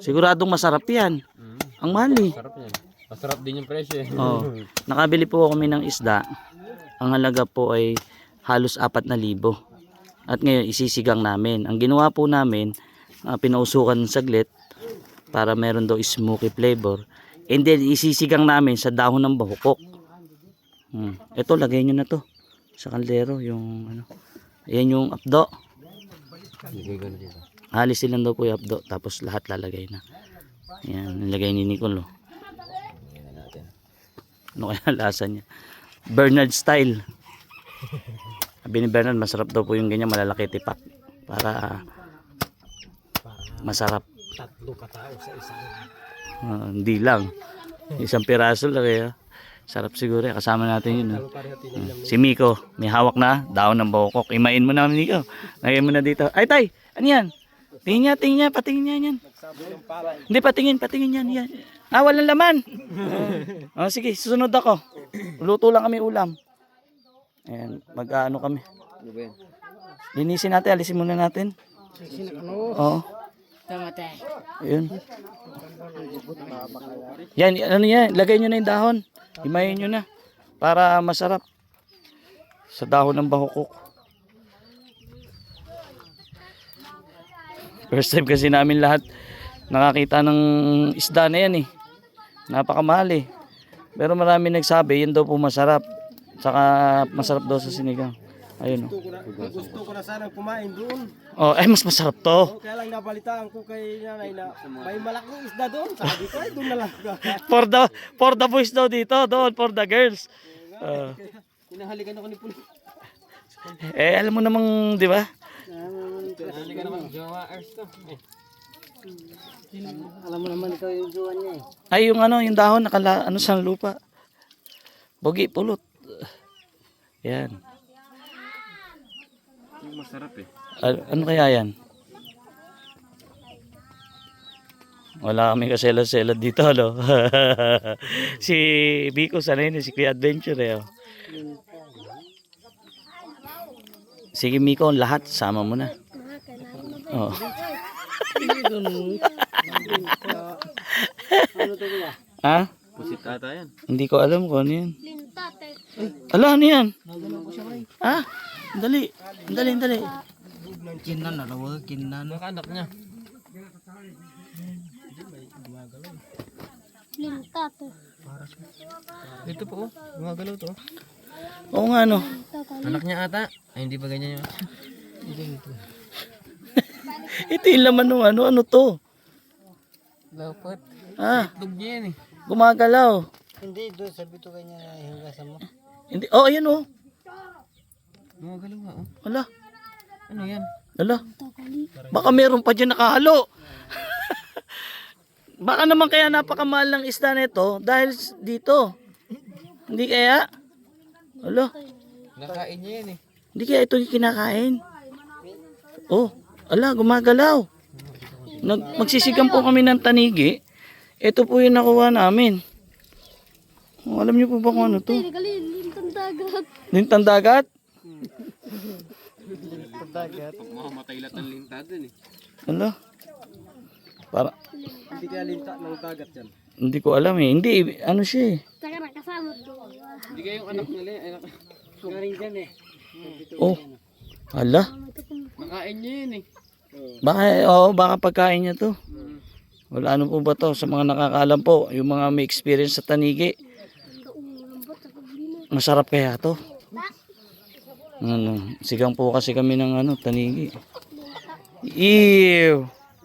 Siguradong masarap yan. Mm. Ang mahal eh. Sarap yan. Masarap din yung presyo eh. Oo. Nakabili po kami ng isda. Ang halaga po ay halos 4,000. At ngayon isisigang namin. Ang ginawa po namin, ah, pinausukan ng saglit para meron daw smoky flavor. And then isisigang namin sa dahon ng bahukok. Hmm. Ito lagay nyo na to sa kaldero yung ano. Ayan yung apdo. Bigay ko na dito. Halis silang daw po yung tapos lahat lalagay na. Ayan, nilagay ni Nicole. oh. Ano kaya lasa niya? Bernard style. Sabi ni Bernard, masarap daw po yung ganyan malalaki tipak. Para masarap. Tatlo katao sa isang. Ah, hindi lang. Isang piraso lang kaya. Sarap siguro. eh. Kasama natin yun. ah. Ah, si Miko, may hawak na daon ng bokok. Imain mo na, Miko. Lagay mo na dito. Ay, tay! Ano yan? Tingin niya, tingin niya, patingin niya yan. Hindi, patingin, patingin yan. yan. Ah, walang laman. oh, sige, susunod ako. Luto lang kami ulam. Ayan, mag-ano kami. Ano? Linisin natin, alisin muna natin. Ano? Oo. Ayun. Yan, ano yan, lagay nyo na yung dahon. Himayin nyo na. Para masarap. Sa dahon ng bahukok. First time kasi namin lahat nakakita ng isda na yan eh. Napakamahal eh. Pero marami nagsabi, yun daw po masarap. Saka masarap daw sa sinigang. Ayun oh. Gusto ko na, gusto ko na sana kumain doon. Oh, ay mas masarap to. O, kaya lang nabalitaan ko kay nanay na may malaking isda doon. Sabi ko ay doon na lang. for the for the boys daw dito, doon for the girls. Ah. Hinahalikan ako ni Pulo. eh alam mo namang, 'di ba? Hindi ka naman jowa Ers to. Eh. Alam mo naman ikaw yung jowa niya eh. Ay yung ano, yung dahon nakala ano sa lupa. Bogi pulot. Yan. Yung masarap eh. Al- ano kaya yan? Wala kami kasela-sela dito, no? si Biko sanay na, si Kuya Adventure, eh. oh. Sige, Miko, lahat, sama mo na. Oh. Ano to? Ha? Pusit ata yan. Hindi ko alam kung ano yan. Ala, ano yan? Ha? Dali. Dali, dali. Kinan na raw, kinan. Baka anak niya. Ito po. Gumagalaw to. Oh. Oo nga, no. Anak niya ata. Ay hindi ba ganyan yun? Ito yung laman ng ano. Ano to? Dapat. Ah, Tug niya yan eh. gumagalaw. Hindi doon sabi to kanya na hinugasan mo. Hindi. Oh, ayan, oh. Gumagalaw nga oh. Ala. Ano yan? Ala. Baka meron pa dyan nakahalo. Baka naman kaya napakamahal ng isda nito dahil s- dito. Hindi kaya? Ala. Nakain niya yan eh. Hindi kaya ito yung kinakain. Oh, ala, gumagalaw. Nag, magsisigang po kami ng tanigi. Ito po yung nakuha namin. Oh, alam niyo po ba kung ano to? Lintang dagat? Dagat. Pag mamamatay lahat ng lintad dun eh. Ala. Para, Hindi kaya linta ng dagat yan. Hindi ko alam eh. Hindi, ano siya eh. Hindi kayong anak nila eh. Galing dyan eh. Oh. Ala. Nakain niya yan eh. Baka, oo, baka pagkain niya to. Wala ano po ba to sa mga nakakaalam po, yung mga may experience sa tanigi. Masarap kaya to. Ano, sigang po kasi kami ng ano, tanigi. Ew.